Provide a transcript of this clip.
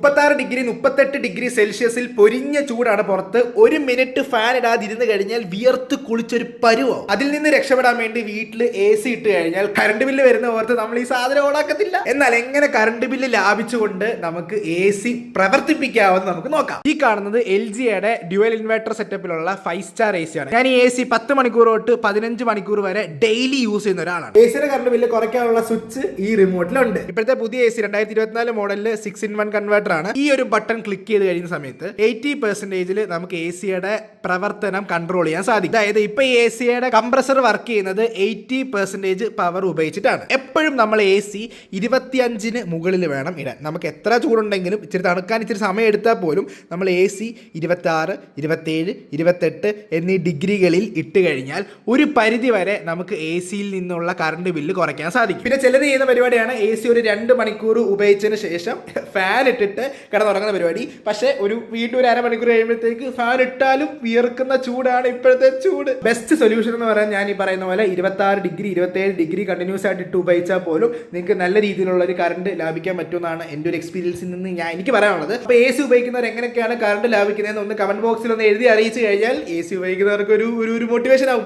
മുപ്പത്താറ് ഡിഗ്രി മുപ്പത്തെട്ട് ഡിഗ്രി സെൽഷ്യസിൽ പൊരിഞ്ഞ ചൂടാണ് പുറത്ത്. ഒരു മിനിറ്റ് ഫാൻ ഇടാതിരുന്ന് കഴിഞ്ഞാൽ വിയർത്ത് കുളിച്ചൊരു പരുവോ. അതിൽ നിന്ന് രക്ഷപ്പെടാൻ വേണ്ടി വീട്ടിൽ എ സി ഇട്ട് കഴിഞ്ഞാൽ കറണ്ട് ബില്ല് വരുന്ന ഓർത്ത് നമ്മൾ ഈ സാധനം ഓണാക്കത്തില്ല എന്നാൽ എങ്ങനെ കറണ്ട് ബില്ല് ലാഭിച്ചുകൊണ്ട് നമുക്ക് എ സി പ്രവർത്തിപ്പിക്കാമെന്ന് നമുക്ക് നോക്കാം. ഈ കാണുന്നത് എൽ ജിയുടെ ഡ്യുവൽ ഇൻവെർട്ടർ സെറ്റപ്പിലുള്ള ഫൈവ് സ്റ്റാർ എ സി ആണ്. ഞാൻ ഈ എ സി പത്ത് മണിക്കൂർ തൊട്ട് പതിനഞ്ച് മണിക്കൂർ വരെ ഡെയിലി യൂസ് ചെയ്യുന്ന ഒരാളാണ്. എ സിയുടെ കറണ്ട് ബില്ല് കുറയ്ക്കാനുള്ള സ്വിച്ച് ഈ റിമോട്ടിലുണ്ട് ഇപ്പോഴത്തെ പുതിയ എ സി രണ്ടായിരത്തി ഇരുപത്തിനാല് മോഡലിൽ സിക്സ് ഇൻ വൺ കൺവേർട്ടർ ആണ് ഈ ഒരു ബട്ടൺ ക്ലിക്ക് ചെയ്ത് കഴിയുന്ന സമയത്ത് എയ്റ്റി പെർസെന്റേജിൽ നമുക്ക് എ സിയുടെ പ്രവർത്തനം കൺട്രോൾ ചെയ്യാൻ സാധിക്കും. അതായത് ഇപ്പൊ എ സിയുടെ കംപ്രസർ വർക്ക് ചെയ്യുന്നത് എയ്റ്റി പെർസെന്റേജ് പവർ ഉപയോഗിച്ചിട്ടാണ്. എപ്പോഴും നമ്മൾ എ സി ഇരുപത്തിയഞ്ചിന് മുകളിൽ വേണം ഇടാൻ. നമുക്ക് എത്ര ചൂടുണ്ടെങ്കിലും ഇച്ചിരി തണുക്കാൻ ഇച്ചിരി സമയം എടുത്താൽ പോലും നമ്മൾ എ സി ഇരുപത്തി ആറ് ഇരുപത്തേഴ് ഇരുപത്തെട്ട് എന്നീ ഡിഗ്രികളിൽ ഇട്ട് കഴിഞ്ഞാൽ ഒരു പരിധി വരെ നമുക്ക് എ സിയിൽ നിന്നുള്ള കറണ്ട് ബില്ല് കുറയ്ക്കാൻ സാധിക്കും. പിന്നെ ചിലർ ചെയ്യുന്ന പരിപാടിയാണ് എ സി ഒരു രണ്ട് മണിക്കൂർ ഉപയോഗിച്ചതിന് ശേഷം ഫാൻ ഇട്ടിട്ട് കിടന്നുറങ്ങുന്ന പരിപാടി. പക്ഷേ ഒരു വീണ്ടും ഒരു അരമണിക്കൂർ കഴിയുമ്പോഴത്തേക്ക് ഫാൻ ഇട്ടാലും വിയർക്കുന്ന ചൂടാണ് ഇപ്പോഴത്തെ ചൂട്. ബെസ്റ്റ് സൊല്യൂഷൻ എന്ന് പറയാൻ ഞാൻ ഈ പറയുന്ന പോലെ ഇരുപത്തി ആറ് ഡിഗ്രി ഇരുപത്തേഴ് ഡിഗ്രി കണ്ടിന്യൂസ് ആയിട്ട് ഇട്ട് ഉപയോഗിച്ചാൽ പോലും നിങ്ങൾക്ക് നല്ല രീതിയിലുള്ള ഒരു കറണ്ട് ലാഭിക്കാൻ പറ്റുമെന്നാണ് എന്റെ ഒരു എക്സ്പീരിയൻസിൽ നിന്ന് ഞാൻ എനിക്ക് പറയാനുള്ളത്. അപ്പോൾ എ സി ഉപയോഗിക്കുന്നവർ എങ്ങനെയൊക്കെയാണ് കറണ്ട് ലാഭിക്കുന്നതെന്ന് ഒന്ന് കമന്റ് ബോക്സിൽ ഒന്ന് എഴുതി അറിയിച്ചു കഴിഞ്ഞാൽ എ സി ഉപയോഗിക്കുന്നവർക്ക് ഒരു ഒരു മോട്ടിവേഷൻ ആവും.